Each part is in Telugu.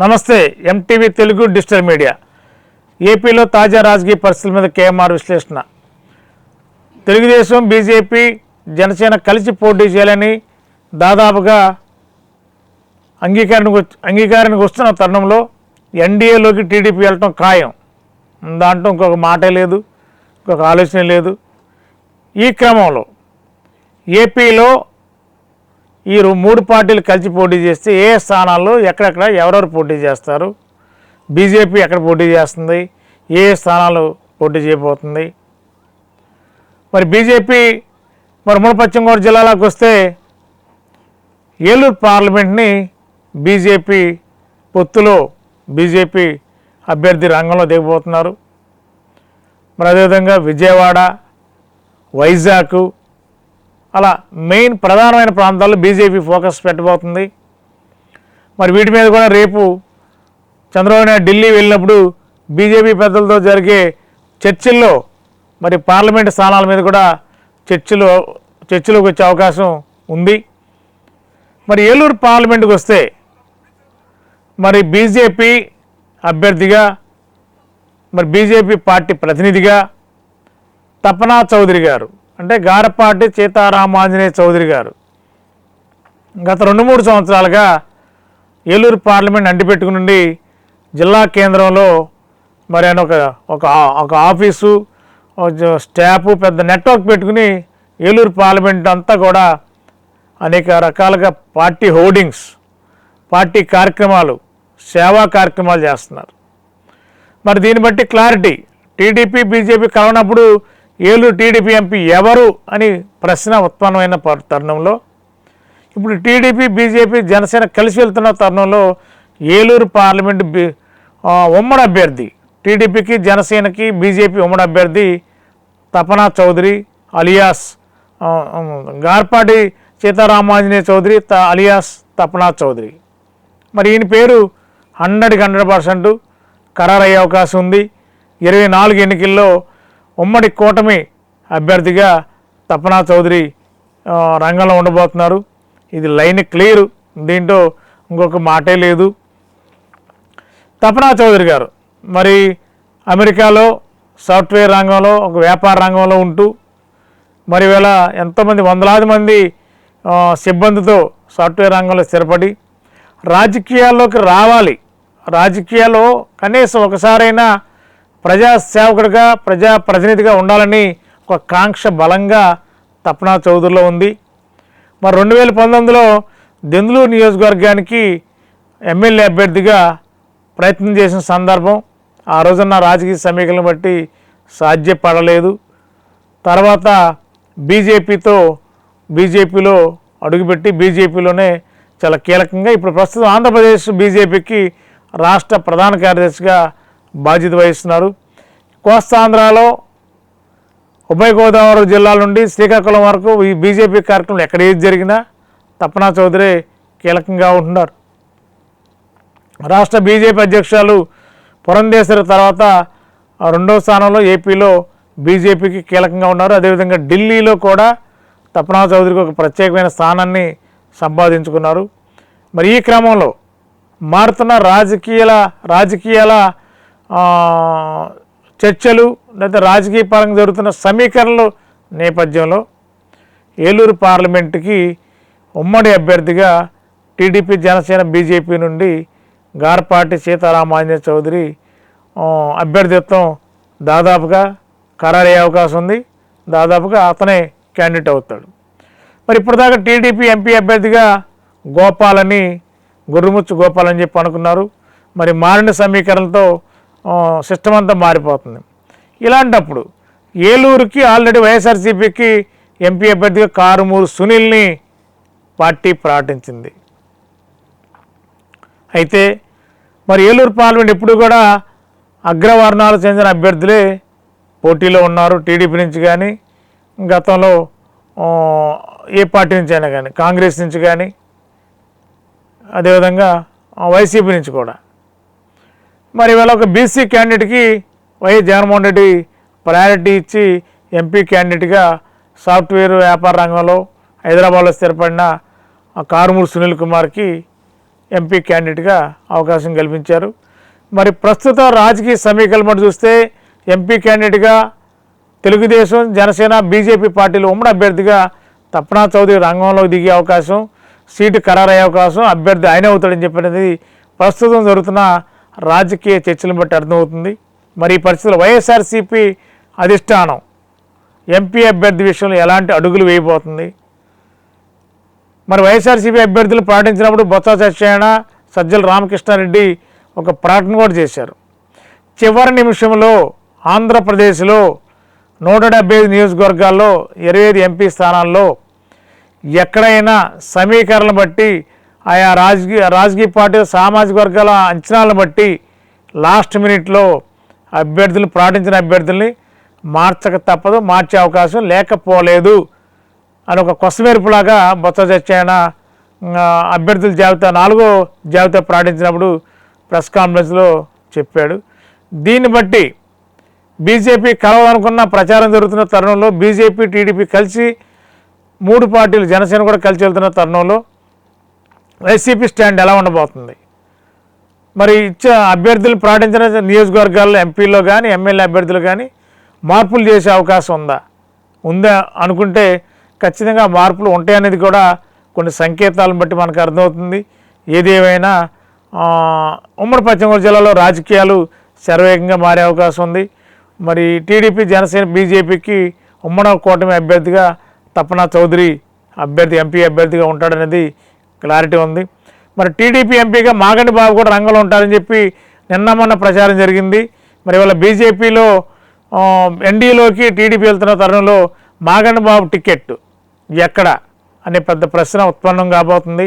నమస్తే ఎంటీవీ తెలుగు డిజిటల్ మీడియా. ఏపీలో తాజా రాజకీయ పరిస్థితుల మీద కేఎంఆర్ విశ్లేషణ. తెలుగుదేశం బీజేపీ జనసేన కలిసి పోటీ చేయాలని దాదాపుగా అంగీకారానికి వచ్చి అంగీకారానికి వస్తున్న తరుణంలో ఎన్డీఏలోకి టీడీపీ వెళ్ళటం ఖాయం. దాంట్లో ఇంకొక మాట లేదు ఇంకొక ఆలోచన లేదు. ఈ క్రమంలో ఏపీలో ఈ మూడు పార్టీలు కలిసి పోటీ చేస్తే ఏ స్థానాల్లో ఎక్కడెక్కడ ఎవరెవరు పోటీ చేస్తారు? బీజేపీ ఎక్కడ పోటీ చేస్తుంది? ఏ స్థానాలు పోటీ చేయబోతుంది? మరి బీజేపీ మరి ఉమ్మడి పశ్చిమ గోదావరి జిల్లాలోకి వస్తే ఏలూరు పార్లమెంట్ని బీజేపీ పొత్తులో బీజేపీ అభ్యర్థి రంగంలో దిగబోతున్నారు. మరి అదేవిధంగా విజయవాడ వైజాగ్ అలా మెయిన్ ప్రధానమైన ప్రాంతాల్లో బీజేపీ ఫోకస్ పెట్టబోతుంది. మరి వీటి మీద కూడా రేపు చంద్రబాబు నాయుడు ఢిల్లీ వెళ్ళినప్పుడు బీజేపీ పెద్దలతో జరిగే చర్చల్లో మరి పార్లమెంట్ స్థానాల మీద కూడా చర్చలు చర్చలోకి వచ్చే అవకాశం ఉంది. మరి ఏలూరు పార్లమెంట్కి వస్తే మరి బీజేపీ అభ్యర్థిగా మరి బీజేపీ పార్టీ ప్రతినిధిగా తపనా చౌదరి గారు అంటే గారపాటి సీతారామాంజనేయ చౌదరి గారు. గత రెండు మూడు సంవత్సరాలుగా ఏలూరు పార్లమెంట్ అంటిపెట్టుకుని నుండి జిల్లా కేంద్రంలో మరి ఆయన ఒక ఒక ఒక ఆఫీసు ఒక స్టాఫ్ పెద్ద నెట్వర్క్ పెట్టుకుని ఏలూరు పార్లమెంట్ అంతా కూడా అనేక రకాలుగా పార్టీ హోర్డింగ్స్ పార్టీ కార్యక్రమాలు సేవా కార్యక్రమాలు చేస్తున్నారు. మరి దీన్ని బట్టి క్లారిటీ టీడీపీ బీజేపీ కలవనప్పుడు ఏలూరు టీడీపీ ఎంపీ ఎవరు అని ప్రశ్న ఉత్పన్నమైన ప- తరుణంలో. ఇప్పుడు టీడీపీ బీజేపీ జనసేన కలిసి వెళ్తున్న తరుణంలో ఏలూరు పార్లమెంట్ ఉమ్మడి అభ్యర్థి టీడీపీకి జనసేనకి బీజేపీ ఉమ్మడి అభ్యర్థి తపనా చౌదరి అలియాస్ గార్పాటి సీతారామాంజనేయ చౌదరి త అలియాస్ తపనా చౌదరి. మరి ఈయన పేరు హండ్రెడ్కి హండ్రెడ్ పర్సెంట్ ఖరారయ్యే అవకాశం ఉంది. ఇరవై నాలుగు ఎన్నికల్లో ఉమ్మడి కూటమి అభ్యర్థిగా తపనా చౌదరి రంగంలో ఉండబోతున్నారు. ఇది లైన్ క్లియర్. దీంట్లో ఇంకొక మాటే లేదు. తపనా చౌదరి గారు మరి అమెరికాలో సాఫ్ట్వేర్ రంగంలో ఒక వ్యాపార రంగంలో ఉంటూ మరి వేళ ఎంతోమంది వందలాది మంది సిబ్బందితో సాఫ్ట్వేర్ రంగంలో స్థిరపడి రాజకీయాల్లోకి రావాలి. రాజకీయాల్లో కనీసం ఒకసారైనా ప్రజా ప్రజాప్రతినిధిగా ప్రజా ప్రతినిధిగా ఉండాలని ఒక కాంక్ష బలంగా తపనా చౌదరిలో ఉంది. మరి రెండు వేల పంతొమ్మిదిలో దెందులూరు నియోజకవర్గానికి ఎమ్మెల్యే అభ్యర్థిగా ప్రయత్నం చేసిన సందర్భం ఆ రోజున్న రాజకీయ సమీకరణను బట్టి సాధ్యపడలేదు. తర్వాత బీజేపీతో బీజేపీలో అడుగుపెట్టి బీజేపీలోనే చాలా కీలకంగా ఇప్పుడు ప్రస్తుతం ఆంధ్రప్రదేశ్ బీజేపీకి రాష్ట్ర ప్రధాన కార్యదర్శిగా బాధ్యత వహిస్తున్నారు. కోస్తాంధ్రలో ఉభయ గోదావరి జిల్లాల నుండి శ్రీకాకుళం వరకు ఈ బీజేపీ కార్యక్రమం ఎక్కడ ఏది జరిగినా తపనా చౌదరి కీలకంగా ఉంటున్నారు. రాష్ట్ర బీజేపీ అధ్యక్షులు పురంధేశ్వరి తర్వాత రెండవ రెండో స్థానంలో ఏపీలో బీజేపీకి కీలకంగా ఉన్నారు. అదేవిధంగా ఢిల్లీలో కూడా తపనా చౌదరికి ఒక ప్రత్యేకమైన స్థానాన్ని సంపాదించుకున్నారు. మరి ఈ క్రమంలో మారుతున్న రాజకీయాల రాజకీయాల చర్చలు లేదా రాజకీయ పరంగా జరుగుతున్న సమీకరణలు నేపథ్యంలో ఏలూరు పార్లమెంటుకి ఉమ్మడి అభ్యర్థిగా టీడీపీ జనసేన బీజేపీ నుండి గార్పాటి సీతారామాంజన చౌదరి అభ్యర్థిత్వం దాదాపుగా ఖరారయ్యే అవకాశం ఉంది. దాదాపుగా అతనే క్యాండిడేట్ అవుతాడు. మరి ఇప్పటిదాకా టీడీపీ ఎంపీ అభ్యర్థిగా గోపాలని గుర్రుముచ్చు గోపాలని అని చెప్పి అనుకున్నారు. మరి మారిన సమీకరణలతో సిస్టమ్ అంతా మారిపోతుంది. ఇలాంటప్పుడు ఏలూరుకి ఆల్రెడీ వైఎస్ఆర్సీపీకి ఎంపీ అభ్యర్థిగా కారుమూరు సునీల్ని పార్టీ ప్రకటించింది. అయితే మరి ఏలూరు పార్లమెంట్ ఎప్పుడు కూడా అగ్రవర్ణాలకు చెందిన అభ్యర్థులే పోటీలో ఉన్నారు. టీడీపీ నుంచి కానీ గతంలో ఏ పార్టీ నుంచి అయినా కానీ కాంగ్రెస్ నుంచి కానీ అదేవిధంగా వైసీపీ నుంచి కూడా. మరి ఇవాళ ఒక బీసీ క్యాండిడేట్కి వైఎస్ జగన్మోహన్ రెడ్డి ప్రయారిటీ ఇచ్చి ఎంపీ క్యాండిడేట్గా సాఫ్ట్వేర్ వ్యాపార రంగంలో హైదరాబాద్లో స్థిరపడిన ఆ కారుమూరు సునీల్ కుమార్కి ఎంపీ క్యాండిడేట్గా అవకాశం కల్పించారు. మరి ప్రస్తుత రాజకీయ సమీకరణ చూస్తే ఎంపీ క్యాండిడేట్గా తెలుగుదేశం జనసేన బీజేపీ పార్టీలు ఉమ్మడి అభ్యర్థిగా తప్పనా చౌదరి రంగంలోకి దిగే అవకాశం సీటు ఖరారయ్యే అవకాశం అభ్యర్థి ఆయన అవుతాడని చెప్పినది ప్రస్తుతం జరుగుతున్న రాజకీయ చర్చలను బట్టి అర్థమవుతుంది. మరి ఈ పరిస్థితుల్లో వైఎస్ఆర్సీపీ అధిష్టానం ఎంపీ అభ్యర్థి విషయంలో ఎలాంటి అడుగులు వేయబోతుంది? మరి వైఎస్ఆర్సీపీ అభ్యర్థులు ప్రకటించినప్పుడు బొత్స సత్యనారాయణ సజ్జల రామకృష్ణారెడ్డి ఒక ప్రకటన కూడా చేశారు. చివరి నిమిషంలో ఆంధ్రప్రదేశ్లో నూట డెబ్బై ఐదు నియోజకవర్గాల్లో ఇరవై ఐదు ఎంపీ స్థానాల్లో ఎక్కడైనా సమీకరణలు బట్టి ఆయా రాజకీయ రాజకీయ పార్టీ సామాజిక వర్గాల అంచనాలను బట్టి లాస్ట్ మినిట్లో అభ్యర్థులు ప్రకటించిన అభ్యర్థుల్ని మార్చక తప్పదు మార్చే అవకాశం లేకపోలేదు అని ఒక కొసమెరుపులాగా బొత్స సత్యనారాయణ అభ్యర్థుల జాబితా నాలుగో జాబితా ప్రకటించినప్పుడు ప్రెస్ కాన్ఫరెన్స్లో చెప్పాడు. దీన్ని బట్టి బీజేపీ కలవాలనుకున్న ప్రచారం జరుగుతున్న తరుణంలో బీజేపీ టీడీపీ కలిసి మూడు పార్టీలు జనసేన కూడా కలిసి వెళ్తున్న తరుణంలో వైసీపీ స్టాండ్ ఎలా ఉండబోతుంది? మరి ఇచ్చే అభ్యర్థులు ప్రకటించిన నియోజకవర్గాల్లో ఎంపీలో కానీ ఎమ్మెల్యే అభ్యర్థులు కానీ మార్పులు చేసే అవకాశం ఉందా? ఉందా అనుకుంటే ఖచ్చితంగా మార్పులు ఉంటాయనేది కూడా కొన్ని సంకేతాలను బట్టి మనకు అర్థమవుతుంది. ఏదేమైనా ఉమ్మడి పశ్చిమ గోదావరి జిల్లాలో రాజకీయాలు శరవేగంగా మారే అవకాశం ఉంది. మరి టీడీపీ జనసేన బీజేపీకి ఉమ్మడి కూటమి అభ్యర్థిగా తపనా చౌదరి అభ్యర్థి ఎంపీ అభ్యర్థిగా ఉంటాడనేది క్లారిటీ ఉంది. మరి టీడీపీ ఎంపీగా మాగండి బాబు కూడా రంగంలో ఉంటారని చెప్పి నిన్న మొన్న ప్రచారం జరిగింది. మరి ఇవాళ బీజేపీలో ఎన్డీఏలోకి టీడీపీ వెళ్తున్న తరుణంలో మాగండి బాబు టికెట్ ఎక్కడ అనే పెద్ద ప్రశ్న ఉత్పన్నం కాబోతుంది.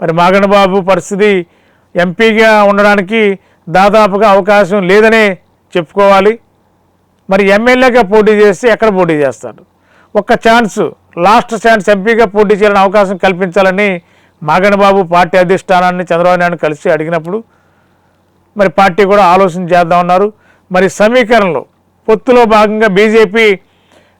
మరి మాగండి బాబు పరిస్థితి ఎంపీగా ఉండడానికి దాదాపుగా అవకాశం లేదనే చెప్పుకోవాలి. మరి ఎమ్మెల్యేగా పోటీ చేస్తే ఎక్కడ పోటీ చేస్తాడు ఒక్క ఛాన్స్ లాస్ట్ ఛాన్స్ ఎంపీగా పోటీ చేయాలని అవకాశం కల్పించాలని మాగణబాబు పార్టీ అధిష్టానాన్ని చంద్రబాబు నాయుడు కలిసి అడిగినప్పుడు మరి పార్టీ కూడా ఆలోచన చేద్దాం ఉన్నారు మరి సమీకరణలో పొత్తులో భాగంగా బీజేపీ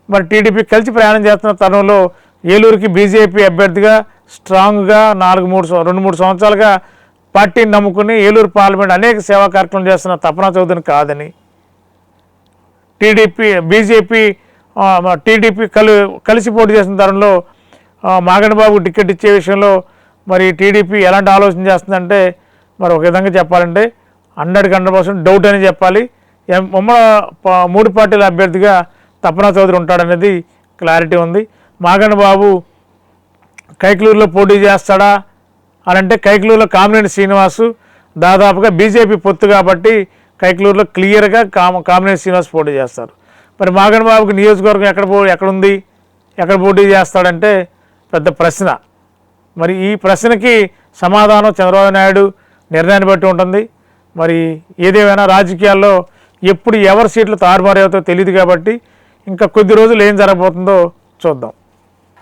మరి టీడీపీ కలిసి ప్రయాణం చేస్తున్న తరుణంలో ఏలూరుకి బీజేపీ అభ్యర్థిగా స్ట్రాంగ్గా నాలుగు మూడు రెండు మూడు సంవత్సరాలుగా పార్టీని నమ్ముకుని ఏలూరు పార్లమెంట్ అనేక సేవా కార్యక్రమాలు చేస్తున్న తపనా చౌదరిని కాదని టీడీపీ బీజేపీ టీడీపీ కలి కలిసి పోటీ చేసిన తరుణంలో మాగణబాబు టికెట్ ఇచ్చే విషయంలో మరి టీడీపీ ఎలాంటి ఆలోచన చేస్తుందంటే మరి ఒక విధంగా చెప్పాలంటే హండ్రెడ్కి హండ్రెడ్ పర్సెంట్ డౌట్ అని చెప్పాలి. ఎం- మూడు పార్టీల అభ్యర్థిగా తప్పనా చౌదరి ఉంటాడనేది క్లారిటీ ఉంది. మాగండ బాబు కైకలూరులో పోటీ చేస్తాడా అని అంటే కైకలూరులో కామినేని శ్రీనివాసు దాదాపుగా బీజేపీ పొత్తు కాబట్టి కైకలూరులో క్లియర్గా కామ కామినేని శ్రీనివాస్ పోటీ చేస్తారు. మరి మాగన్ బాబుకి నియోజకవర్గం ఎక్కడ పో ఎక్కడ ఉంది ఎక్కడ పోటీ చేస్తాడంటే పెద్ద ప్రశ్న. మరి ఈ ప్రశ్నకి సమాధానం చంద్రబాబు నాయుడు నిర్ణయాన్ని బట్టి ఉంటుంది. మరి ఏదేమైనా రాజకీయాల్లో ఎప్పుడు ఎవరి సీట్లు తారుమారవుతో తెలియదు కాబట్టి ఇంకా కొద్ది రోజులు ఏం జరగబోతుందో చూద్దాం.